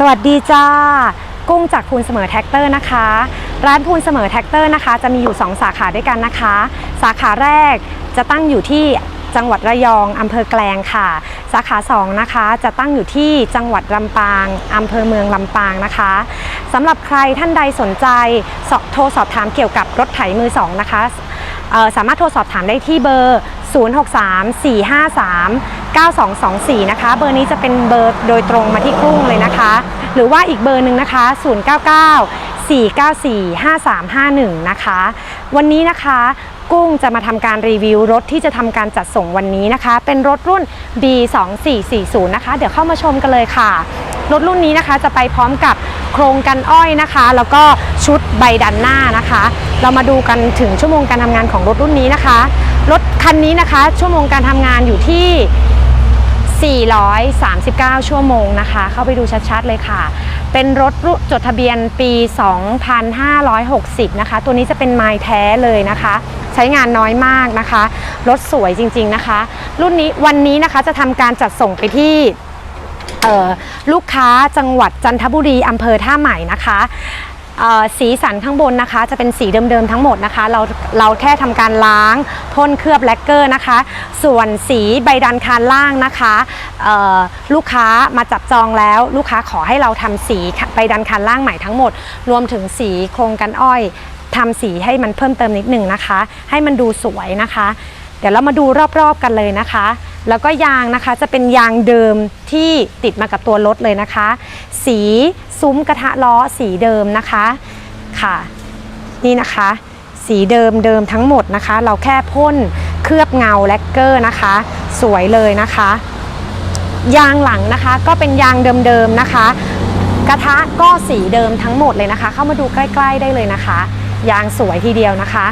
สวัสดีจ้า กุ้งจากพูนเสมอแท็กเตอร์นะคะ ร้านพูนเสมอแท็กเตอร์นะคะ จะมีอยู่ 2 สาขาด้วยกันนะคะ สาขาแรกจะตั้งอยู่ที่จังหวัดระยองอำเภอแกลงค่ะ สาขา 2 นะคะ จะตั้งอยู่ที่จังหวัดลำปางอำเภอเมืองลำปางนะคะสำหรับใครท่านใดสนใจสอบโทรสอบถามเกี่ยวกับรถไถมือสองนะคะสามารถโทรสอบถามได้ที่เบอร์ 9224 นะคะ เบอร์นี้จะเป็นเบอร์โดยตรงมาที่กุ้งเลยนะคะ หรือว่าอีกเบอร์หนึ่งนะคะ 099 494 5351 นะคะ วันนี้นะคะกุ้งจะมาทำการรีวิวรถที่จะทำการจัดส่งวันนี้นะคะ เป็นรถรุ่น B2440 นะคะ เดี๋ยวเข้ามาชมกันเลยค่ะ รถรุ่นนี้นะคะจะไปพร้อมกับโครงกันอ้อยนะคะ แล้วก็ชุดใบดันหน้านะคะ เรามาดูกันถึงชั่วโมงการทำงานของรถรุ่นนี้นะคะ รถคันนี้นะคะ ชั่วโมงการทำงานอยู่ที่ 439 ชั่วโมงนะคะ เข้าไปดูชัดๆเลยค่ะ เป็นรถจดทะเบียนปี 2560 นะคะ ตัวนี้จะเป็นไม้แท้เลยนะคะ ใช้งานน้อยมากนะคะ รถสวยจริงๆนะคะ รุ่นนี้วันนี้นะคะจะทำการจัดส่งไปที่ลูกค้าจังหวัดจันทบุรีอำเภอท่าใหม่นะคะ สีสันข้างบนนะคะ จะเป็นสีเดิมๆทั้งหมดนะคะ เราเราแค่ทำการล้างพ่นเคลือบแลกเกอร์นะคะ ส่วนสีใบดันคานล่างนะคะลูกค้ามาจับจองแล้ว ลูกค้าขอให้เราทำสีใบดันคานล่างใหม่ทั้งหมด รวมถึงสีโครงกันอ้อยทำสีให้มันเพิ่มเติมนิดหนึ่งนะคะ ให้มันดูสวยนะคะ เดี๋ยวเรามาดูรอบๆกันเลยนะคะ แล้วก็ยางนะคะจะเป็นยางเดิมที่ติดมากับตัวรถเลยนะคะ สีซุ้มกระทะล้อสีเดิมนะคะค่ะ นี่นะคะ สีเดิมเดิมทั้งหมดนะคะ เราแค่พ่นเคลือบเงาแลกเกอร์นะคะ สวยเลยนะคะ ยางหลังนะคะก็เป็นยางเดิมๆนะคะ กระทะก็สีเดิมทั้งหมดเลยนะคะ เข้ามาดูใกล้ ๆได้เลยนะคะ ยางสวยทีเดียวนะคะ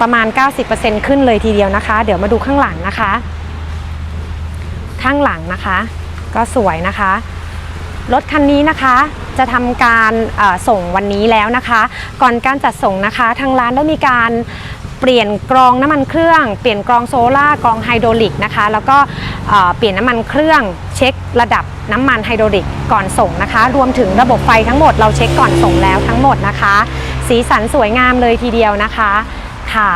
ประมาณ 90%ขึ้นเลยทีเดียวนะคะ เดี๋ยวมาดูข้างหลังนะคะ ข้างหลังนะคะ ก็สวยนะคะรถคันนี้นะคะจะทำการส่งวันนี้แล้วนะคะ ก่อนการจัดส่งนะคะ ทางร้านได้มีการเปลี่ยนกรองน้ำมันเครื่อง เปลี่ยนกรองโซล่ากรองไฮโดรลิกนะคะ แล้วก็เอ่อเปลี่ยนน้ำมันเครื่องเช็คระดับน้ำมันไฮโดรลิกก่อนส่งนะคะ รวมถึงระบบไฟทั้งหมดเราเช็คก่อนส่งแล้วทั้งหมดนะคะ สีสันสวยงามเลยทีเดียวนะคะ ค่ะ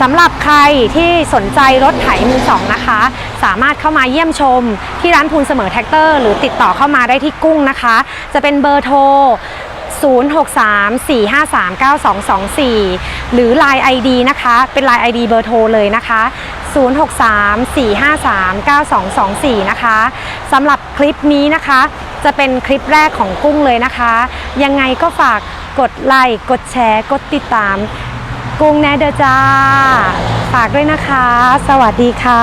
สำหรับใครที่สนใจรถไถมือสองนะคะ สามารถเข้ามาเยี่ยมชมที่ร้านพูนเสมอแท็กเตอร์ หรือติดต่อเข้ามาได้ที่กุ้งนะคะ จะเป็นเบอร์โทร 0634539224 หรือ Line ID นะคะ เป็น Line ID เบอร์โทรเลยนะคะ 0634539224 นะคะสำหรับคลิปนี้นะคะ จะเป็นคลิปแรกของกุ้งเลยนะคะ ยังไงก็ฝากกดไลค์กดแชร์ กดติดตาม กุ้งแนเดอจ้า ฝากด้วยนะคะ สวัสดีค่ะ